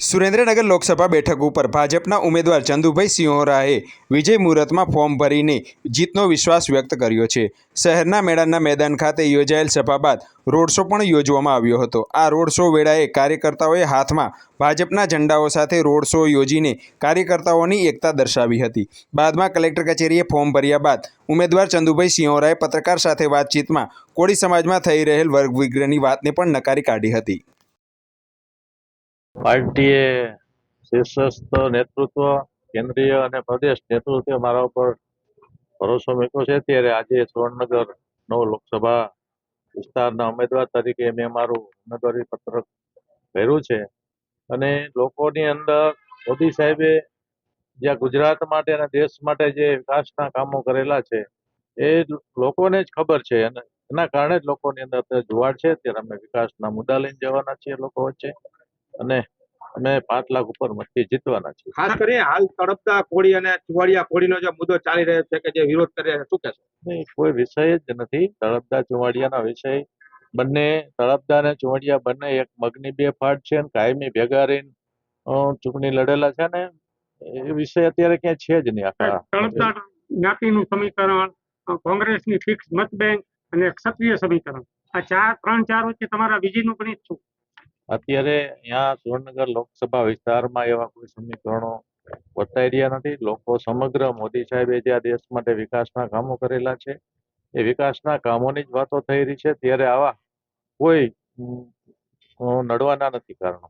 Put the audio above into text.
સુરેન્દ્રનગર લોકસભા બેઠક ઉપર ભાજપના ઉમેદવાર ચંદુભાઈ સિંહોરાએ વિજય મુહૂર્તમાં ફોર્મ ભરીને જીતનો વિશ્વાસ વ્યક્ત કર્યો છે. શહેરના મેદાનના મેદાન ખાતે યોજાયેલ સભા બાદ રોડ શો પણ યોજવામાં આવ્યો હતો. આ રોડ શો વેળાએ કાર્યકર્તાઓએ હાથમાં ભાજપના ઝંડાઓ સાથે રોડ શો યોજીને કાર્યકર્તાઓની એકતા દર્શાવી હતી. બાદમાં કલેક્ટર કચેરીએ ફોર્મ ભર્યા બાદ ઉમેદવાર ચંદુભાઈ સિંહોરાએ પત્રકાર સાથે વાતચીતમાં કોળી સમાજમાં થઈ રહેલ વર્ગ વિગ્રહની વાતને પણ નકારી કાઢી હતી. પાર્ટીએ શીર્ષસ્થ નેતૃત્વ, કેન્દ્રીય અને પ્રદેશ નેતૃત્વ મારા ઉપર ભરોસો મૂક્યો છે. ત્યારે આજે સુવર્ણનગર નો લોકસભા વિસ્તારના ઉમેદવાર તરીકે મેં મારું ઉમેદવારી પત્રક ભર્યું છે. અને લોકોની અંદર મોદી સાહેબે જ્યાં ગુજરાત માટે અને દેશ માટે જે વિકાસના કામો કરેલા છે, એ લોકોને જ ખબર છે. અને એના કારણે જ લોકોની અંદર જુવાડ છે. ત્યારે અમે વિકાસના મુદ્દા લઈને જવાના છીએ લોકો વચ્ચે. અને અમે પાંચ લાખ ઉપર મટકી જીતવાના છીએ. ખાસ કરીને હાલ તડપતા કોળી અને ચુવાડિયા કોળીનો જે મુદ્દો ચાલી રહ્યો છે કે જે વિરોધ કરી રહ્યા છે શું કહેશો? નહીં કોઈ વિષય જ નથી. તળપદા ચુવાડિયાના વિષય બંને તળપદા અને ચુવાડિયા બંને એક મગની બે ફાટ છે અને કાયમી ભેગા રહીને ચૂંટણી લડેલા છે ને એ વિષય અત્યારે ક્યાંય છે જ નહીં આખા. તળપદા જ્ઞાતિનું સમીકરણ કોંગ્રેસની ફિક્સ મત બેંક અને ક્ષત્રિય સમીકરણ. આ ચાર ત્રણ ચાર વચ્ચે તમારા બીજીનું ગણિત શું? અત્યારે અહીંયા સુરેન્દ્રનગર લોકસભા વિસ્તારમાં એવા કોઈ સમીકરણો વર્તાઈ રહ્યા નથી. લોકો સમગ્ર મોદી સાહેબે જે આ દેશ માટે વિકાસના કામો કરેલા છે, એ વિકાસના કામોની જ વાતો થઈ રહી છે. ત્યારે આવા કોઈ નડવાના નથી કારણો.